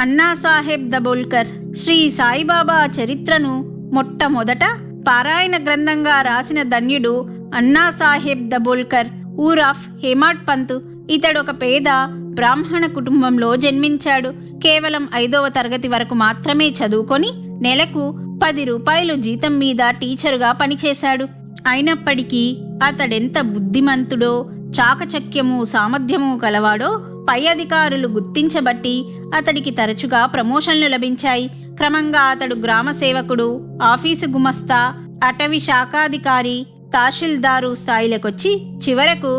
అన్నాసాహెబ్ దబోల్కర్ శ్రీ సాయిబాబా చరిత్రను మొట్టమొదట పారాయణ గ్రంథంగా రాసిన ధన్యుడు అన్నాసాహెబ్ దబోల్కర్ ఊరాఫ్ హేమాడ్ పంతు. ఇతడొక పేద బ్రాహ్మణ కుటుంబంలో జన్మించాడు. కేవలం ఐదవ తరగతి వరకు మాత్రమే చదువుకొని నెలకు పది రూపాయలు జీతం మీద టీచరుగా పనిచేశాడు. అయినప్పటికీ అతడెంత బుద్ధిమంతుడో చాకచక్యము సామర్థ్యము కలవాడో పై అధికారులు గుర్తించబట్టి అతడికి తరచుగా ప్రమోషన్లు లభించాయి. క్రమంగా అతడు గ్రామ సేవకుడు ఆఫీసు గుమస్తా అటవీ శాఖాధికారి తహసీల్దారు స్థాయిలకొచ్చి చివరకు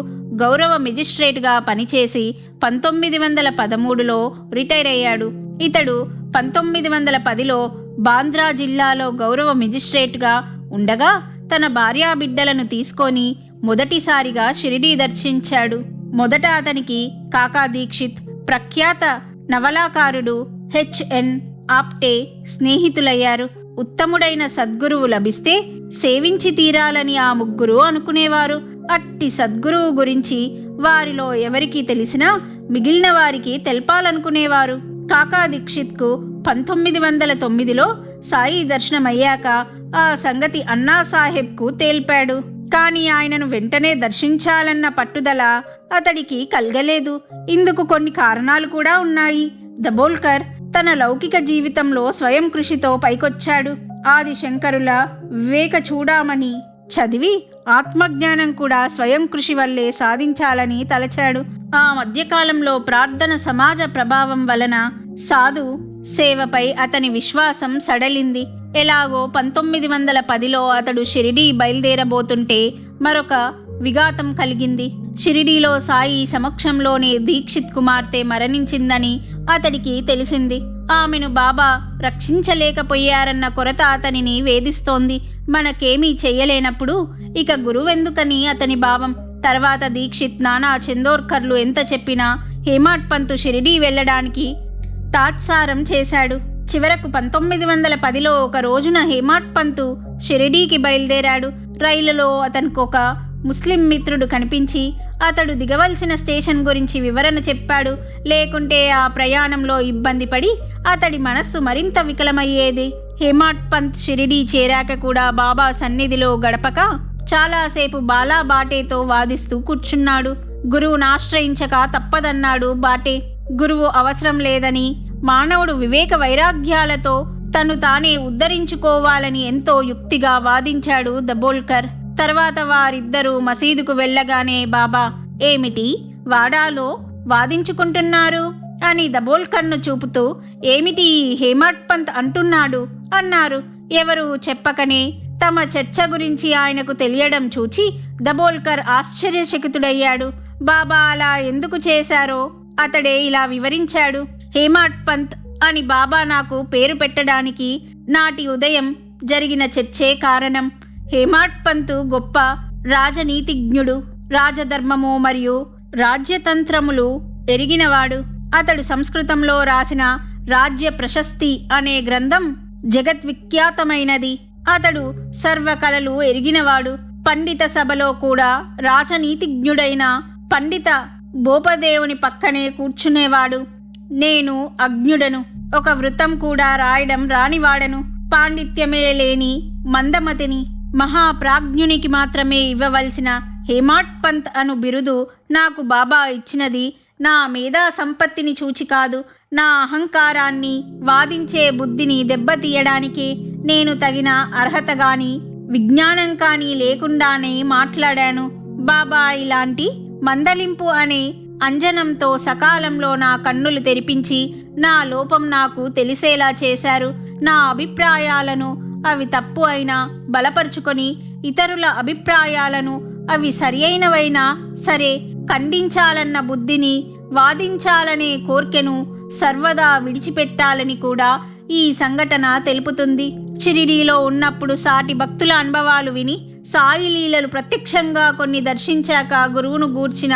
గౌరవ మెజిస్ట్రేట్గా పనిచేసి పంతొమ్మిది వందల పదమూడులో రిటైర్ అయ్యాడు. ఇతడు పంతొమ్మిది వందల పదిలో బాంద్రా జిల్లాలో గౌరవ మెజిస్ట్రేట్గా ఉండగా తన భార్యా బిడ్డలను తీసుకొని మొదటిసారిగా షిరిడీ దర్శించాడు. మొదట అతనికి కాకా దీక్షిత్ ప్రఖ్యాత నవలాకారుడు హెచ్ఎన్ ఆప్టే స్నేహితులయ్యారు. ఉత్తముడైన సద్గురువు లభిస్తే సేవించి తీరాలని ఆ ముగ్గురు అనుకునేవారు. అట్టి సద్గురువు గురించి వారిలో ఎవరికి తెలిసినా మిగిలిన వారికి తెలపాలనుకునేవారు. కాకా దీక్షిత్కు పంతొమ్మిది వందల తొమ్మిదిలో సాయి దర్శనమయ్యాక ఆ సంగతి అన్నా సాహెబ్కు తేల్పాడు. కానీ ఆయనను వెంటనే దర్శించాలన్న పట్టుదల అతడికి కలగలేదు. ఇందుకు కొన్ని కారణాలు కూడా ఉన్నాయి. దబోల్కర్ తన లౌకిక జీవితంలో స్వయం కృషితో పైకొచ్చాడు. ఆది శంకరుల వివేక చూడామని చదివి ఆత్మజ్ఞానం కూడా స్వయం కృషి వల్లే సాధించాలని తలచాడు. ఆ మధ్యకాలంలో ప్రార్థన సమాజ ప్రభావం వలన సాధు సేవపై అతని విశ్వాసం సడలింది. ఎలాగో పంతొమ్మిది వందల పదిలో అతడు షిరిడీ బయలుదేరబోతుంటే మరొక విఘాతం కలిగింది. షిరిడీలో సాయి సమక్షంలోనే దీక్షిత్ కుమార్తె మరణించిందని అతడికి తెలిసింది. ఆమెను బాబా రక్షించలేకపోయారన్న కొరత అతనిని వేధిస్తోంది. మనకేమీ చెయ్యలేనప్పుడు ఇక గురువెందుకని అతని భావం. తర్వాత దీక్షిత్ నానా చందోర్కర్లు ఎంత చెప్పినా హేమాట్పంతు షిరిడీ వెళ్ళడానికి తాత్సారం చేశాడు. చివరకు పంతొమ్మిది వందల పదిలో ఒక రోజున హేమాట్పంతు షిరిడీకి బయలుదేరాడు. రైలులో అతనికి ఒక ముస్లిం మిత్రుడు కనిపించి అతడు దిగవలసిన స్టేషన్ గురించి వివరణ చెప్పాడు. లేకుంటే ఆ ప్రయాణంలో ఇబ్బంది పడి అతడి మనస్సు మరింత వికలమయ్యేది. హేమాట్ పంత్ షిరిడీ చేరాక కూడా బాబా సన్నిధిలో గడపక చాలాసేపు బాలా బాటేతో వాదిస్తూ కూర్చున్నాడు. గురువును ఆశ్రయించక తప్పదన్నాడు బాటే. గురువు అవసరం లేదని మానవుడు వివేక వైరాగ్యాలతో తను తానే ఉద్ధరించుకోవాలని ఎంతో యుక్తిగా వాదించాడు దబోల్కర్. తర్వాత వారిద్దరూ మసీదుకు వెళ్ళగానే బాబా ఏమిటి? వాడాలో వాదించుకుంటున్నారు? అని దబోల్కర్ను చూపుతూ ఏమిటి ఈ హేమట్ పంత్ అంటున్నాడు? అన్నారు. ఎవరు చెప్పకనే తమ చర్చ గురించి ఆయనకు తెలియడం చూచి దబోల్కర్ ఆశ్చర్యచకితుడయ్యాడు. బాబా అలా ఎందుకు చేశారో? అతడే ఇలా వివరించాడు. హేమాట్ పంత్ అని బాబా నాకు పేరు పెట్టడానికి నాటి ఉదయం జరిగిన చర్చే కారణం. హేమాట్పంతు గొప్ప రాజనీతిజ్ఞుడు రాజధర్మము మరియు రాజ్యతంత్రములు ఎరిగినవాడు. అతడు సంస్కృతంలో రాసిన రాజ్య ప్రశస్తి అనే గ్రంథం జగద్విఖ్యాతమైనది అతడు సర్వకళలు ఎరిగినవాడు. పండిత సభలో కూడా రాజనీతిజ్ఞుడైన పండిత బోపదేవుని పక్కనే కూర్చునేవాడు. నేను అజ్ఞుడను. ఒక వృత్తం కూడా రాయడం రానివాడను. పాండిత్యమే లేని మందమతిని. మహాప్రాజ్ఞునికి మాత్రమే ఇవ్వవలసిన హేమాట్ పంత్ అను బిరుదు నాకు బాబా ఇచ్చినది. నా మేధా సంపత్తిని చూచి కాదు నా అహంకారాన్ని వాదించే బుద్ధిని దెబ్బతీయడానికి నేను తగిన అర్హత గాని విజ్ఞానం కానీ లేకుండానే మాట్లాడాను. బాబా ఇలాంటి మందలింపు అనే అంజనంతో సకాలంలో నా కన్నులు తెరిపించి నా లోపం నాకు తెలిసేలా చేశారు. నా అభిప్రాయాలను అవి తప్పు అయినా బలపరుచుకొని ఇతరుల అభిప్రాయాలను అవి సరియైనవైనా సరే ఖండించాలన్న బుద్ధిని వాదించాలనే కోర్కెను సర్వదా విడిచిపెట్టాలని కూడా ఈ సంఘటన తెలుపుతుంది. షిరిడీలో ఉన్నప్పుడు సాటి భక్తుల అనుభవాలు విని సాయి లీలలు ప్రత్యక్షంగా కొన్ని దర్శించాక గురువును గూర్చిన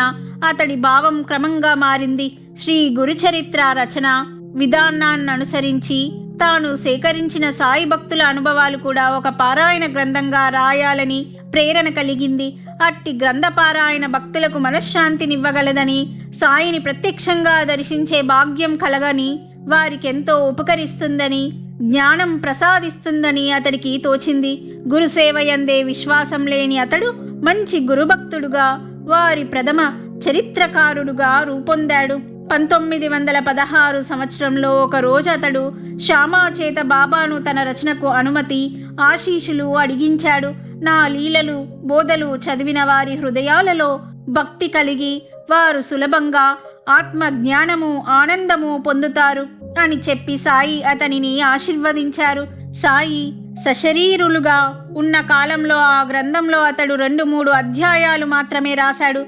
అతడి భావం క్రమంగా మారింది. శ్రీ గురుచరిత్ర రచన విధానాన్ని అనుసరించి తాను సేకరించిన సాయి భక్తుల అనుభవాలు కూడా ఒక పారాయణ గ్రంథంగా రాయాలని ప్రేరణ కలిగింది. అట్టి గ్రంథ పారాయణ భక్తులకు మనశ్శాంతినివ్వగలదని సాయిని ప్రత్యక్షంగా దర్శించే భాగ్యం కలగని వారికెంతో ఉపకరిస్తుందని జ్ఞానం ప్రసాదిస్తుందని అతడికి తోచింది. గురుసేవయందే విశ్వాసం లేని అతడు మంచి గురుభక్తుడుగా వారి ప్రథమ చరిత్రకారుడుగా రూపొందాడు. పంతొమ్మిది వందల పదహారు సంవత్సరంలో ఒక రోజు అతడు శ్యామా చేత బాబాను తన రచనకు అనుమతి ఆశీషులు అడిగించాడు. నా లీలలు బోధలు చదివిన వారి హృదయాలలో భక్తి కలిగి వారు సులభంగా ఆత్మ జ్ఞానము ఆనందము పొందుతారు అని చెప్పి సాయి అతనిని ఆశీర్వదించారు. సాయి సశరీరులుగా ఉన్న కాలంలో ఆ గ్రంథంలో అతడు రెండు మూడు అధ్యాయాలు మాత్రమే రాశాడు.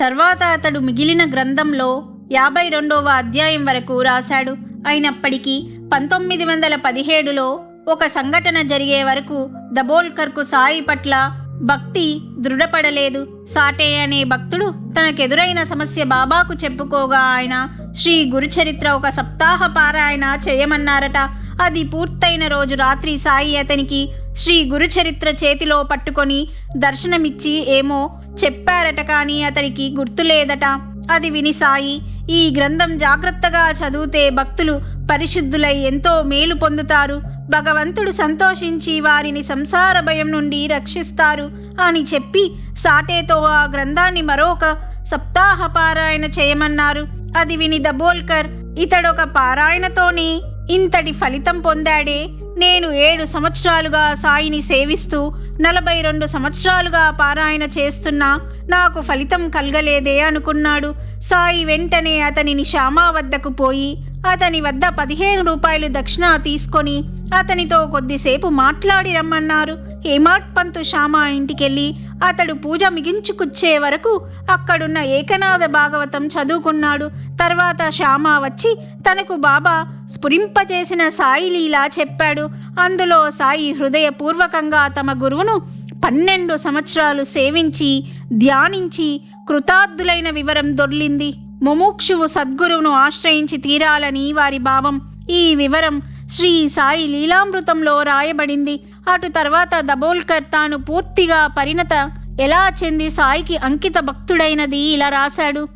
తర్వాత అతడు మిగిలిన గ్రంథంలో యాభై రెండవ అధ్యాయం వరకు రాశాడు. అయినప్పటికీ పంతొమ్మిది వందల పదిహేడులో ఒక సంఘటన జరిగే వరకు దబోల్కర్కు సాయి పట్ల భక్తి దృఢపడలేదు. సాటే అనే భక్తుడు తనకెదురైన సమస్య బాబాకు చెప్పుకోగా ఆయన శ్రీ గురుచరిత్ర ఒక సప్తాహ పారాయణ చేయమన్నారట. అది పూర్తయిన రోజు రాత్రి సాయి అతనికి శ్రీ గురుచరిత్ర చేతిలో పట్టుకొని దర్శనమిచ్చి ఏమో చెప్పారట కానీ అతనికి గుర్తులేదట. అది విని సాయి ఈ గ్రంథం జాగ్రత్తగా చదివితే భక్తులు పరిశుద్ధులై ఎంతో మేలు పొందుతారు. భగవంతుడు సంతోషించి వారిని సంసార భయం నుండి రక్షిస్తారు అని చెప్పి సాటేతో ఆ గ్రంథాన్ని మరొక సప్తాహ పారాయణ చేయమన్నారు. అది విని దబోల్కర్ ఇతడొక పారాయణతోనే ఇంతటి ఫలితం పొందాడే. నేను ఏడు సంవత్సరాలుగా సాయిని సేవిస్తూ నలభై రెండు సంవత్సరాలుగా పారాయణ చేస్తున్నా. నాకు ఫలితం కలగలేదే అనుకున్నాడు. సాయి వెంటనే అతనిని శ్యామా వద్దకు పోయి అతని వద్ద పదిహేను రూపాయలు దక్షిణ తీసుకొని అతనితో కొద్దిసేపు మాట్లాడి రమ్మన్నారు. హేమాట్ పంతు శ్యామా ఇంటికెళ్ళి అతడు పూజ మిగించుకుచ్చే వరకు అక్కడున్న ఏకనాథ భాగవతం చదువుకున్నాడు. తర్వాత శ్యామా వచ్చి తనకు బాబా స్ఫురింపజేసిన సాయి లీలా చెప్పాడు. అందులో సాయి హృదయపూర్వకంగా తమ గురువును పన్నెండు సంవత్సరాలు సేవించి ధ్యానించి కృతార్థులైన వివరం దొర్లింది. ముముక్షువు సద్గురువును ఆశ్రయించి తీరాలని వారి భావం ఈ వివరం శ్రీ సాయి లీలామృతంలో రాయబడింది. అటు తర్వాత దబోల్కర్ తాను పూర్తిగా పరిణత ఎలా చెంది సాయికి అంకిత భక్తుడైనది ఇలా రాశాడు.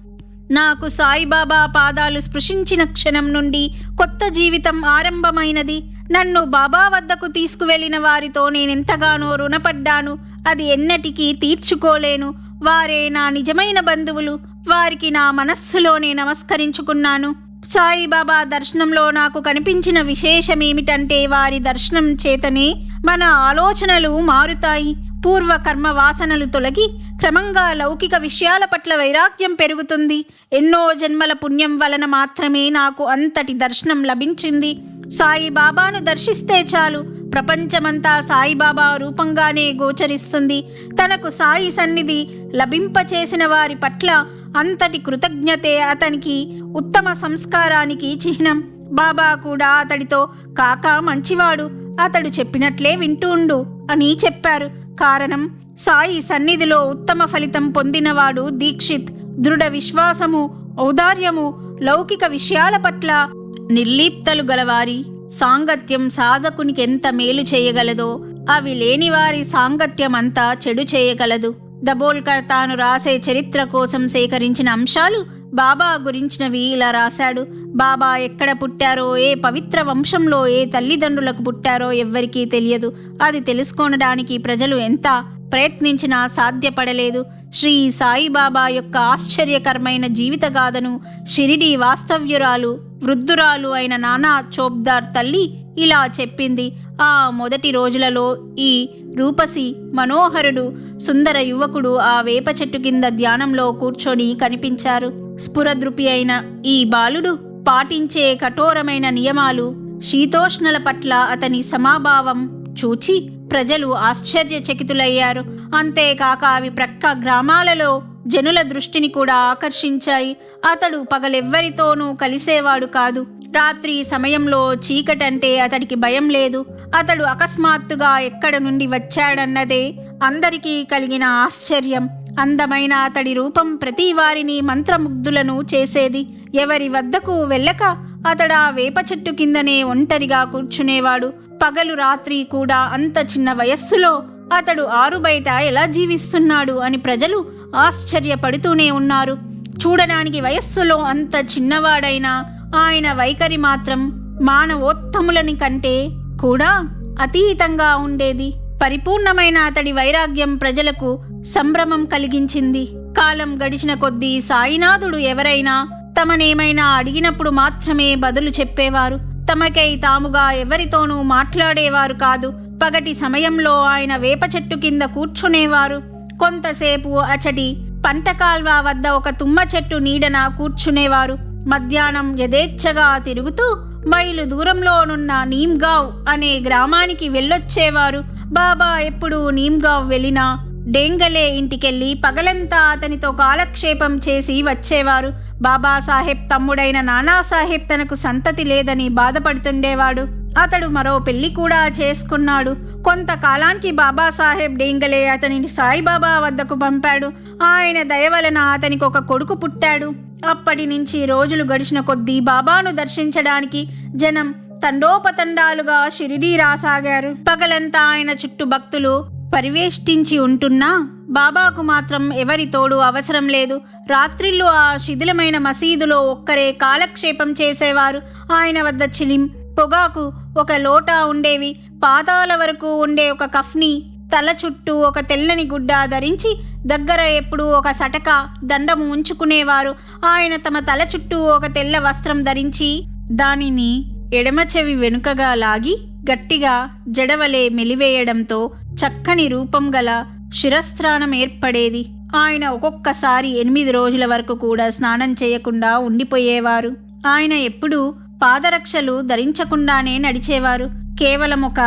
నాకు సాయిబాబా పాదాలు స్పృశించిన క్షణం నుండి కొత్త జీవితం ఆరంభమైనది. నన్ను బాబా వద్దకు తీసుకువెళ్ళిన వారితో నేనెంతగానో రుణపడ్డాను. అది ఎన్నటికీ తీర్చుకోలేను. వారే నా నిజమైన బంధువులు. వారికి నా మనస్సులోనే నమస్కరించుకున్నాను. సాయిబాబా దర్శనంలో నాకు కనిపించిన విశేషమేమిటంటే వారి దర్శనం చేతనే మన ఆలోచనలు మారుతాయి. పూర్వ కర్మ వాసనలు తొలగి క్రమంగా లౌకిక విషయాల పట్ల వైరాగ్యం పెరుగుతుంది. ఎన్నో జన్మల పుణ్యం వలన మాత్రమే నాకు అంతటి దర్శనం లభించింది. సాయిబాబాను దర్శిస్తే చాలు. ప్రపంచమంతా సాయిబాబా రూపంగానే గోచరిస్తుంది. తనకు సాయి సన్నిధి లభింపచేసిన వారి పట్ల అంతటి కృతజ్ఞతే అతనికి ఉత్తమ సంస్కారానికి చిహ్నం. బాబా కూడా అతడితో కాక మంచివాడు అతడు చెప్పినట్లే వింటూ ఉండు అని చెప్పారు. కారణం సాయి సన్నిధిలో ఉత్తమ ఫలితం పొందినవాడు దీక్షిత్. దృఢ విశ్వాసము ఔదార్యము లౌకిక విషయాల పట్ల నిర్లీప్తలు గలవారి సాంగత్యం సాధకునికి ఎంత మేలు చేయగలదో అవి లేనివారి సాంగత్యం అంతా చెడు చేయగలదు. దబోల్కర్ తాను రాసే చరిత్ర కోసం సేకరించిన అంశాలు బాబా గురించినవి ఇలా రాశాడు. బాబా ఎక్కడ పుట్టారో ఏ పవిత్ర వంశంలో ఏ తల్లిదండ్రులకు పుట్టారో ఎవ్వరికీ తెలియదు. అది తెలుసుకోనడానికి ప్రజలు ఎంత ప్రయత్నించినా సాధ్యపడలేదు. శ్రీ సాయిబాబా యొక్క ఆశ్చర్యకరమైన జీవితగాథను షిరిడి వాస్తవ్యురాలు వృద్ధురాలు అయిన నానా చోప్దార్ తల్లి ఇలా చెప్పింది. ఆ మొదటి రోజులలో ఈ రూపసి మనోహరుడు సుందర యువకుడు ఆ వేప చెట్టు కింద ధ్యానంలో కూర్చొని కనిపించారు. స్ఫురద్రుపి అయిన ఈ బాలుడు పాటించే కఠోరమైన నియమాలు శీతోష్ణల పట్ల అతని సమాభావం చూచి ప్రజలు ఆశ్చర్యచకితులయ్యారు. అంతేకాక అవి ప్రక్క గ్రామాలలో జనుల దృష్టిని కూడా ఆకర్షించాయి. అతడు పగలెవ్వరితోనూ కలిసేవాడు కాదు. రాత్రి సమయంలో చీకటంటే అతడికి భయం లేదు. అతడు అకస్మాత్తుగా ఎక్కడ నుండి వచ్చాడన్నదే అందరికీ కలిగిన ఆశ్చర్యం. అందమైన అతడి రూపం ప్రతి వారిని మంత్రముగ్ధులను చేసేది. ఎవరి వద్దకు వెళ్ళక అతడా వేప చెట్టు కిందనే ఒంటరిగా కూర్చునేవాడు. పగలు రాత్రి కూడా అంత చిన్న వయస్సులో అతడు ఆరు బయట ఎలా జీవిస్తున్నాడు అని ప్రజలు ఆశ్చర్యపడుతూనే ఉన్నారు. చూడడానికి వయస్సులో అంత చిన్నవాడైనా ఆయన వైఖరి మాత్రం మానవోత్తములని కంటే కూడా అతీతంగా ఉండేది. పరిపూర్ణమైన అతడి వైరాగ్యం ప్రజలకు సంభ్రమం కలిగించింది. కాలం గడిచిన కొద్దీ సాయినాథుడు ఎవరైనా తమనేమైనా అడిగినప్పుడు మాత్రమే బదులు చెప్పేవారు. తమకై తాముగా ఎవరితోనూ మాట్లాడేవారు కాదు. పగటి సమయంలో ఆయన వేప చెట్టు కింద కూర్చునేవారు. కొంతసేపు అచటి పంటకాల్వ వద్ద ఒక తుమ్మ చెట్టు నీడన కూర్చునేవారు. మధ్యాహ్నం యథేచ్ఛగా తిరుగుతూ మైలు దూరంలోనున్న నీమ్గావ్ అనే గ్రామానికి వెళ్ళొచ్చేవారు. బాబా ఎప్పుడు నీమ్గావ్ వెళ్ళినా డేంగలే ఇంటికెళ్ళి పగలంతా అతనితో కాలక్షేపం చేసి వచ్చేవారు. బాబాసాహెబ్ తమ్ముడైన నానాసాహెబ్ తనకు సంతతి లేదని బాధపడుతుండేవాడు. అతడు మరో పెళ్ళి కూడా చేసుకున్నాడు. కొంతకాలానికి బాబాసాహెబ్ డేంగలే అతనిని సాయిబాబా వద్దకు పంపాడు. ఆయన దయ వలన అతనికి ఒక కొడుకు పుట్టాడు. అప్పటి నుంచి రోజులు గడిచిన కొద్దీ బాబాను దర్శించడానికి జనం తండోపతండాలుగా షిరిడీ రాసాగారు. పగలంతా ఆయన చుట్టూ భక్తులు పరివేష్టించి ఉంటున్నా? బాబాకు మాత్రం ఎవరి తోడు అవసరం లేదు. రాత్రిళ్ళు ఆ శిథిలమైన మసీదులో ఒక్కరే కాలక్షేపం చేసేవారు. ఆయన వద్ద చిలిం పొగాకు ఒక లోటా ఉండేవి. పాదాల వరకు ఉండే ఒక కఫ్ని తల చుట్టూ ఒక తెల్లని గుడ్డ ధరించి దగ్గర ఎప్పుడూ ఒక సటక దండము ఉంచుకునేవారు. ఆయన తమ తల చుట్టూ ఒక తెల్ల వస్త్రం ధరించి దానిని ఎడమ చెవి వెనుకగా లాగి గట్టిగా జడవలే మెలివేయడంతో చక్కని రూపం గల శిరస్త్రాణం ఏర్పడేది. ఆయన ఒక్కొక్కసారి ఎనిమిది రోజుల వరకు కూడా స్నానం చేయకుండా ఉండిపోయేవారు. ఆయన ఎప్పుడూ పాదరక్షలు ధరించకుండానే నడిచేవారు. కేవలం ఒక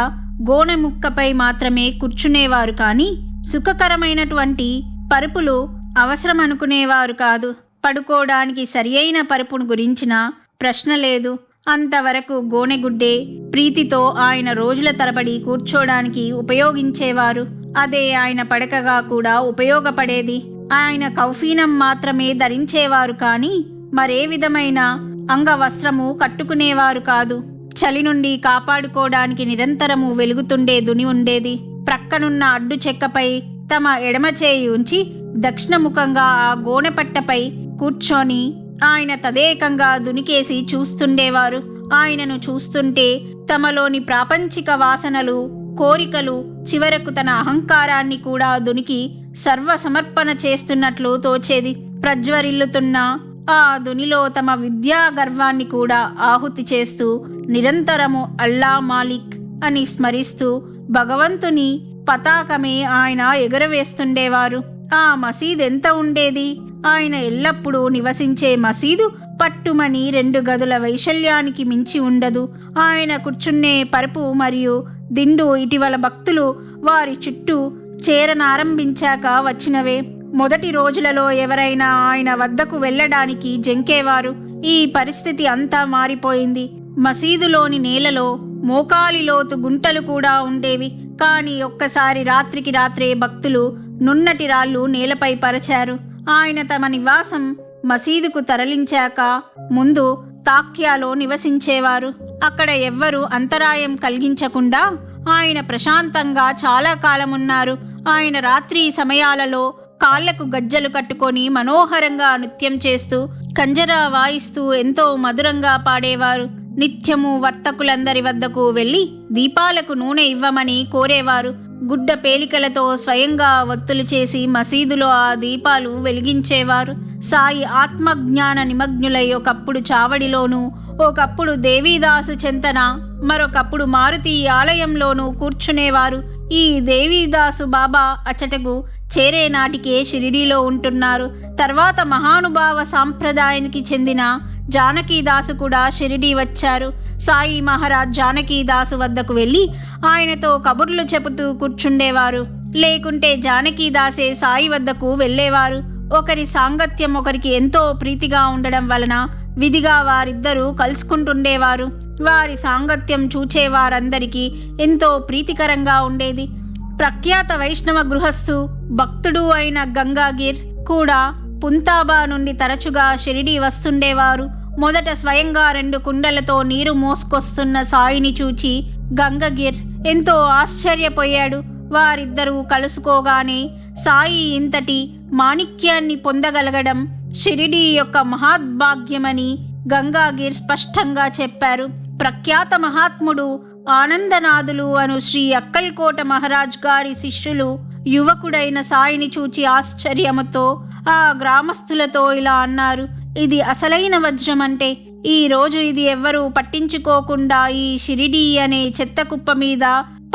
గోనె ముక్కపై మాత్రమే కూర్చునేవారు కానీ సుఖకరమైనటువంటి పరుపులు అవసరం అనుకునేవారు కాదు. పడుకోవడానికి సరియైన పరుపును గురించిన ప్రశ్న లేదు. అంతవరకు గోనెగుడ్డే ప్రీతితో ఆయన రోజుల తరబడి కూర్చోడానికి ఉపయోగించేవారు. అదే ఆయన పడకగా కూడా ఉపయోగపడేది. ఆయన కౌఫీనం మాత్రమే ధరించేవారు కానీ మరే విధమైన అంగవస్త్రము కట్టుకునేవారు కాదు. చలి నుండి కాపాడుకోవడానికి నిరంతరము వెలుగుతుండే దుని ఉండేది. ప్రక్కనున్న అడ్డు చెక్కపై తమ ఎడమ చేయి ఉంచి దక్షిణముఖంగా ఆ గోనెపట్టపై కూర్చొని ఆయన తదేకంగా దునికేసి చూస్తుండేవారు. ఆయనను చూస్తుంటే తమలోని ప్రాపంచిక వాసనలు కోరికలు చివరకు తన అహంకారాన్ని కూడా దునికి సర్వసమర్పణ చేస్తున్నట్లు తోచేది. ప్రజ్వరిల్లుతున్న ఆ దునిలో తమ విద్యా గర్వాన్ని కూడా ఆహుతి చేస్తూ నిరంతరము అల్లా మాలిక్ అని స్మరిస్తూ భగవంతుని పతాకమే ఆయన ఎగురవేస్తుండేవారు. ఆ మసీద్ ఎంత ఉండేది? ఆయన ఎల్లప్పుడూ నివసించే మసీదు పట్టుమని రెండు గదుల వైశల్యానికి మించి ఉండదు. ఆయన కూర్చున్నే పరుపు మరియు దిండు ఇటీవల భక్తులు వారి చుట్టూ చేరనారంభించాక వచ్చినవే. మొదటి రోజులలో ఎవరైనా ఆయన వద్దకు వెళ్ళడానికి జంకేవారు. ఈ పరిస్థితి అంతా మారిపోయింది. మసీదులోని నేలలో మోకాలిలోతు గుంటలు కూడా ఉండేవి. కానీ ఒక్కసారి రాత్రికి రాత్రే భక్తులు నున్నటి రాళ్ళు నేలపై పరచారు. ఆయన తమ నివాసం మసీదుకు తరలించాక ముందు తాక్యాలో నివసించేవారు. అక్కడ ఎవ్వరూ అంతరాయం కలిగించకుండా ఆయన ప్రశాంతంగా చాలా కాలం ఉన్నారు ఆయన రాత్రి సమయాలలో కాళ్ళకు గజ్జలు కట్టుకొని మనోహరంగా నృత్యం చేస్తూ కంజరా వాయిస్తూ ఎంతో మధురంగా పాడేవారు. నిత్యము వర్తకులందరి వద్దకు వెళ్ళి దీపాలకు నూనె ఇవ్వమని కోరేవారు. గుడ్డ పేలికలతో స్వయంగా ఒత్తులు చేసి మసీదులో ఆ దీపాలు వెలిగించేవారు. సాయి ఆత్మజ్ఞాన నిమగ్నులై ఒకప్పుడు చావడిలోనూ ఒకప్పుడు దేవీదాసు చెంతన మరొకప్పుడు మారుతి ఆలయంలోనూ కూర్చునేవారు. ఈ దేవీదాసు బాబా అచటకు చేరే నాటికే షిరిడీలో ఉంటున్నారు. తర్వాత మహానుభావ సాంప్రదాయానికి చెందిన జానకీదాసు కూడా షిరిడీ వచ్చారు. సాయి మహారాజ్ జానకీదాసు వద్దకు వెళ్ళి ఆయనతో కబుర్లు చెబుతూ కూర్చుండేవారు. లేకుంటే జానకీదాసే సాయి వద్దకు వెళ్ళేవారు. ఒకరి సాంగత్యం ఒకరికి ఎంతో ప్రీతిగా ఉండడం వలన విధిగా వారిద్దరూ కలుసుకుంటుండేవారు. వారి సాంగత్యం చూచేవారందరికీ ఎంతో ప్రీతికరంగా ఉండేది. ప్రఖ్యాత వైష్ణవ గృహస్థు భక్తుడు అయిన గంగాగిర్ కూడా పుంతాబా నుండి తరచుగా షిరిడి వస్తుండేవారు. మొదట స్వయంగా రెండు కుండలతో నీరు మోసుకొస్తున్న సాయిని చూచి గంగగిర్ ఎంతో ఆశ్చర్యపోయాడు. వారిద్దరూ కలుసుకోగానే సాయి ఇంతటి మాణిక్యాన్ని పొందగలగడం షిరిడీ యొక్క మహాద్భాగ్యమని గంగాగిర్ స్పష్టంగా చెప్పారు. ప్రఖ్యాత మహాత్ముడు ఆనందనాథులు అను శ్రీ అక్కల్కోట మహారాజ్ గారి శిష్యులు యువకుడైన సాయిని చూచి ఆశ్చర్యముతో ఆ గ్రామస్తులతో ఇలా అన్నారు. ఇది అసలైన వజ్రం అంటే ఈ రోజు ఇది ఎవ్వరూ పట్టించుకోకుండా ఈ షిరిడీ అనే చెత్త కుప్ప మీద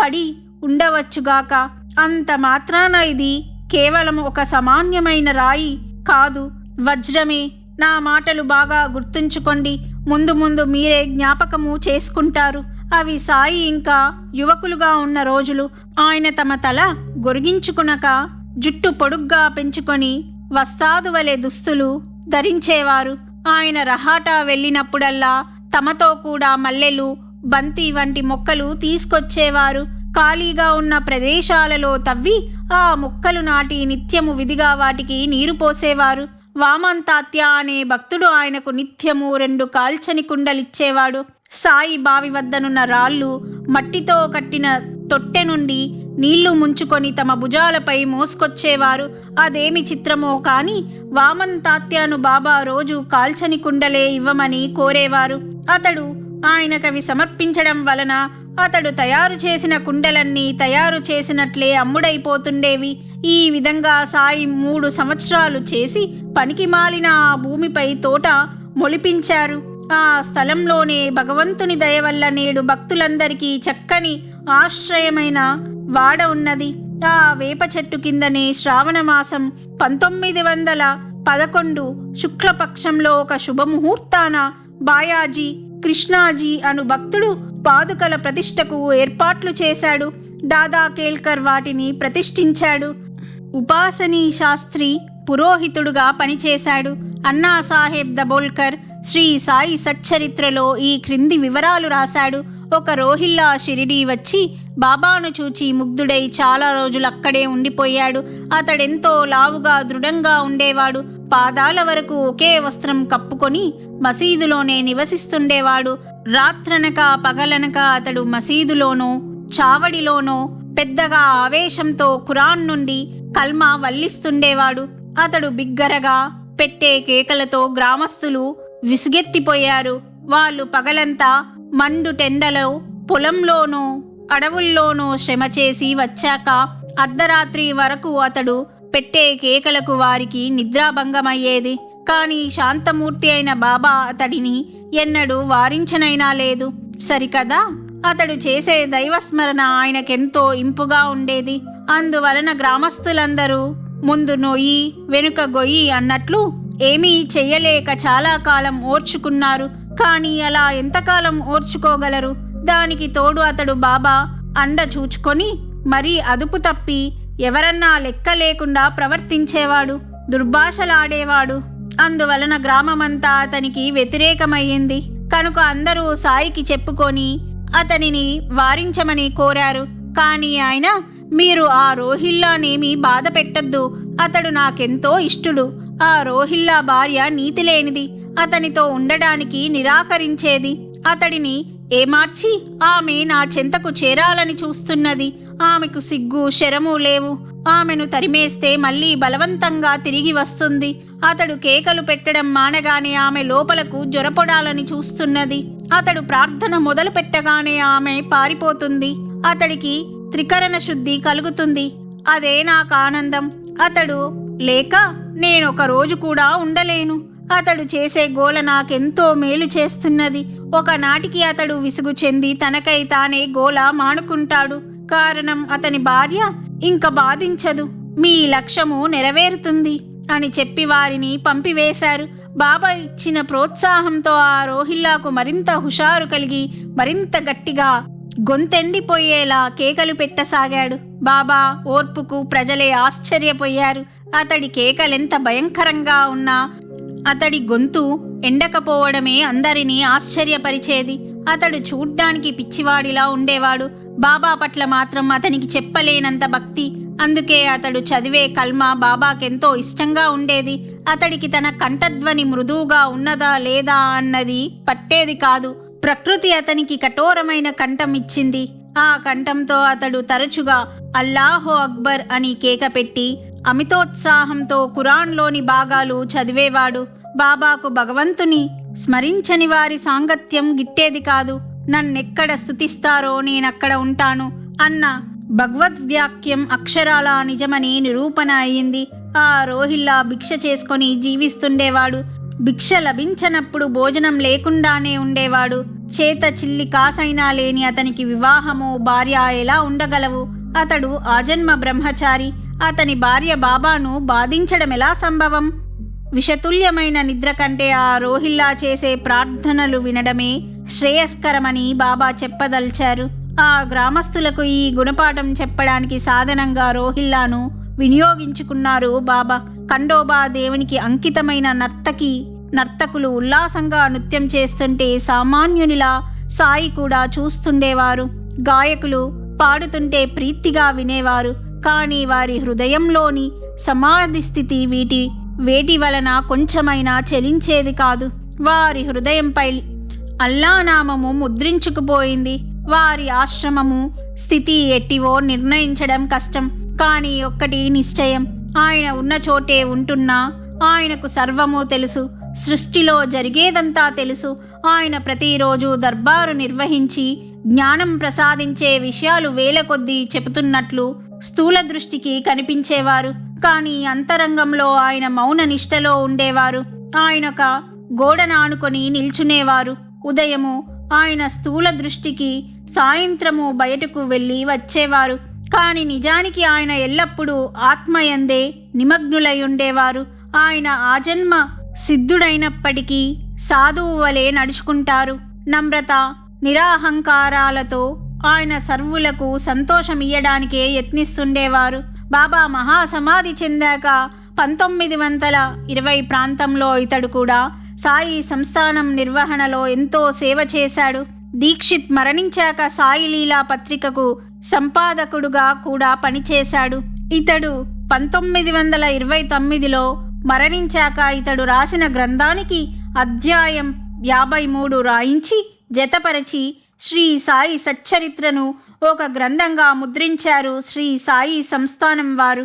పడి ఉండవచ్చుగాక అంత మాత్రాన ఇది కేవలం ఒక సామాన్యమైన రాయి కాదు. వజ్రమే నా మాటలు బాగా గుర్తుంచుకోండి. ముందు ముందు మీరే జ్ఞాపకము చేసుకుంటారు. అవి సాయి ఇంకా యువకులుగా ఉన్న రోజులు. ఆయన తమ తల గొరిగించుకునక జుట్టు పొడుగ్గా పెంచుకొని వస్తాదు వలె దుస్తులు ధరించేవారు. ఆయన రహాటా వెళ్ళినప్పుడల్లా తమతో కూడా మల్లెలు బంతి వంటి మొక్కలు తీసుకొచ్చేవారు. ఖాళీగా ఉన్న ప్రదేశాలలో తవ్వి ఆ మొక్కలు నాటి నిత్యము విధిగా వాటికి నీరు పోసేవారు. వామంతాత్య అనే భక్తుడు ఆయనకు నిత్యము రెండు కాల్చని కుండలిచ్చేవాడు. సాయి బావి వద్దనున్న రాళ్ళు మట్టితో కట్టిన తొట్టె నుండి నీళ్ళు ముంచుకొని తమ భుజాలపై మోసుకొచ్చేవారు. అదేమి చిత్రమో కాని వామన్ తాత్యాను బాబా రోజు కాల్చని కుండలే ఇవ్వమని కోరేవారు. అతడు ఆయనకవి సమర్పించడం వలన అతడు తయారు చేసిన కుండలన్నీ తయారు చేసినట్లే అమ్ముడైపోతుండేవి. ఈ విధంగా సాయి మూడు సంవత్సరాలు చేసి పనికి మాలిన ఆ భూమిపై తోట మొలిపించారు. ఆ స్థలంలోనే భగవంతుని దయ వల్ల నేడు భక్తులందరికీ చక్కని ఆశ్రయమైన వాడ ఉన్నది. ఆ వేప చెట్టు కిందనే శ్రావణ మాసం పంతొమ్మిది వందల పదకొండు శుక్లపక్షంలో ఒక శుభముహూర్తాన బాయాజీ కృష్ణాజీ అను భక్తుడు పాదుకల ప్రతిష్టకు ఏర్పాట్లు చేశాడు. దాదా కేల్కర్ వాటిని ప్రతిష్ఠించాడు. ఉపాసనీ శాస్త్రి పురోహితుడుగా పనిచేశాడు. అన్నా సాహెబ్ దబోల్కర్ శ్రీ సాయి సచ్చరిత్రలో ఈ క్రింది వివరాలు రాశాడు. ఒక రోహిల్లా షిరిడీ వచ్చి బాబాను చూచి ముగ్ధుడై చాలా రోజులు అక్కడే ఉండిపోయాడు. అతడెంతో లావుగా దృఢంగా ఉండేవాడు. పాదాల వరకు ఒకే వస్త్రం కప్పుకొని మసీదులోనే నివసిస్తుండేవాడు. రాత్రనక పగలనక అతడు మసీదులోనో చావడిలోనో పెద్దగా ఆవేశంతో ఖురాన్ నుండి కల్మ వల్లిస్తుండేవాడు. అతడు బిగ్గరగా పెట్టే కేకలతో గ్రామస్తులు విసుగెత్తిపోయారు. వాళ్ళు పగలంతా మండు టెండలో పొలంలోనూ అడవుల్లోనూ శ్రమ చేసి వచ్చాక అర్ధరాత్రి వరకు అతడు పెట్టే కేకలకు వారికి నిద్రాభంగమయ్యేది. కానీ శాంతమూర్తి అయిన బాబా అతడిని ఎన్నడూ వారించనైనా లేదు. సరికదా? అతడు చేసే దైవస్మరణ ఆయనకెంతో ఇంపుగా ఉండేది. అందువలన గ్రామస్తులందరూ ముందు నొయ్యి వెనుక గొయ్యి అన్నట్లు ఏమీ చెయ్యలేక చాలా కాలం ఓర్చుకున్నారు. కానీ అలా ఎంతకాలం ఓర్చుకోగలరు? దానికి తోడు అతడు బాబా అండ చూచుకొని మరీ అదుపు తప్పి ఎవరన్నా లెక్క లేకుండా ప్రవర్తించేవాడు దుర్భాషలాడేవాడు. అందువలన గ్రామమంతా అతనికి వ్యతిరేకమయ్యింది. కనుక అందరూ సాయికి చెప్పుకొని అతనిని వారించమని కోరారు. కానీ ఆయన మీరు ఆ రోహిల్లానేమీ బాధ పెట్టద్దు. అతడు నాకెంతో ఇష్టుడు. ఆ రోహిల్లా భార్య నీతి లేనిది అతనితో ఉండడానికి నిరాకరించేది. అతడిని ఏమార్చి ఆమె నా చెంతకు చేరాలని చూస్తున్నది. ఆమెకు సిగ్గు శరము లేవు. ఆమెను తరిమేస్తే మళ్ళీ బలవంతంగా తిరిగి వస్తుంది. అతడు కేకలు పెట్టడం మానగానే ఆమె లోపలకు జ్వరపడాలని చూస్తున్నది. అతడు ప్రార్థన మొదలు పెట్టగానే ఆమె పారిపోతుంది. అతడికి త్రికరణ శుద్ధి కలుగుతుంది. అదే నాకు ఆనందం. అతడు లేక నేనొక రోజు కూడా ఉండలేను. అతడు చేసే గోల నాకెంతో మేలు చేస్తున్నది. ఒకనాటికి అతడు విసుగు చెంది తనకై తానే గోల మానుకుంటాడు. కారణం అతని భార్య ఇంక బాధించదు. మీ లక్ష్యము నెరవేరుతుంది అని చెప్పి వారిని పంపివేశారు. బాబా ఇచ్చిన ప్రోత్సాహంతో ఆ రోహిల్లాకు మరింత హుషారు కలిగి మరింత గట్టిగా గొంతెండిపోయేలా కేకలు పెట్టసాగాడు. బాబా ఓర్పుకు ప్రజలే ఆశ్చర్యపోయారు. అతడి కేకలెంత భయంకరంగా ఉన్నా అతడి గొంతు ఎండకపోవడమే అందరినీ ఆశ్చర్యపరిచేది. అతడు చూడ్డానికి పిచ్చివాడిలా ఉండేవాడు. బాబా పట్ల మాత్రం అతనికి చెప్పలేనంత భక్తి. అందుకే అతడు చదివే కల్మ బాబాకెంతో ఇష్టంగా ఉండేది. అతడికి తన కంఠధ్వని మృదువుగా ఉన్నదా లేదా అన్నది పట్టేది కాదు. ప్రకృతి అతనికి కఠోరమైన కంఠం ఇచ్చింది. ఆ కంఠంతో అతడు తరచుగా అల్లాహో అక్బర్ అని కేక పెట్టి అమితోత్సాహంతో ఖురాన్లోని భాగాలు చదివేవాడు. బాబాకు భగవంతుని స్మరించని వారి సాంగత్యం గిట్టేది కాదు. నన్నెక్కడ స్థుతిస్తారో నేనక్కడ ఉంటాను అన్న భగవద్వాక్యం అక్షరాల నిజమని నిరూపణ అయింది ఆ రోహిల్లా భిక్ష చేసుకొని జీవిస్తుండేవాడు. భిక్ష లభించనప్పుడు భోజనం లేకుండానే ఉండేవాడు. చేత చిల్లి కాసైనా లేని అతనికి వివాహమో భార్య ఎలా ఉండగలవు? అతడు ఆజన్మ బ్రహ్మచారి. అతని భార్య బాబాను బాధించడం ఎలా సంభవం? విషతుల్యమైన నిద్ర కంటే ఆ రోహిల్లా చేసే ప్రార్థనలు వినడమే శ్రేయస్కరమని బాబా చెప్పదల్చారు. ఆ గ్రామస్తులకు ఈ గుణపాఠం చెప్పడానికి సాధనంగా రోహిల్లాను వినియోగించుకున్నారు బాబా. ఖండోబా దేవునికి అంకితమైన నర్తకి నర్తకులు ఉల్లాసంగా నృత్యం చేస్తుంటే సామాన్యునిలా సాయి కూడా చూస్తుండేవారు. గాయకులు పాడుతుంటే ప్రీతిగా వినేవారు. కానీ వారి హృదయంలోని సమాధి స్థితి వీటి వేటి వలన కొంచెమైనా చలించేది కాదు. వారి హృదయంపై అల్లానామము ముద్రించుకుపోయింది. వారి ఆశ్రమము స్థితి ఎట్టివో నిర్ణయించడం కష్టం. కానీ ఒక్కటి నిశ్చయం ఆయన ఉన్న చోటే ఉంటున్నా. ఆయనకు సర్వము తెలుసు. సృష్టిలో జరిగేదంతా తెలుసు. ఆయన ప్రతిరోజు దర్బారు నిర్వహించి జ్ఞానం ప్రసాదించే విషయాలు వేల కొద్దీ చెబుతున్నట్లు స్థూల దృష్టికి కనిపించేవారు. కానీ అంతరంగంలో ఆయన మౌన నిష్టలో ఉండేవారు. ఆయనొక గోడను ఆనుకొని నిల్చునేవారు. ఉదయము ఆయన స్థూల దృష్టికి సాయంత్రము బయటకు వెళ్ళి వచ్చేవారు. కాని నిజానికి ఆయన ఎల్లప్పుడూ ఆత్మయందే నిమగ్నులై ఉండేవారు ఆయన ఆజన్మ సిద్ధుడైనప్పటికీ సాధువు వలె నడుచుకుంటారు. నమ్రత నిరాహంకారాలతో ఆయన సర్వులకు సంతోషమియ్యడానికే యత్నిస్తుండేవారు. బాబా మహాసమాధి చెందాక పంతొమ్మిది వందల ఇరవై ప్రాంతంలో ఇతడు కూడా సాయి సంస్థానం నిర్వహణలో ఎంతో సేవ చేశాడు. దీక్షిత్ మరణించాక సాయి లీలా పత్రికకు సంపాదకుడుగా కూడా పనిచేశాడు. ఇతడు పంతొమ్మిది వందల ఇరవై తొమ్మిదిలో మరణించాక ఇతడు రాసిన గ్రంథానికి అధ్యాయం యాభై మూడు రాయించి జతపరచి శ్రీ సాయి సచ్చరిత్రను ఒక గ్రంథంగా ముద్రించారు శ్రీ సాయి సంస్థానం వారు.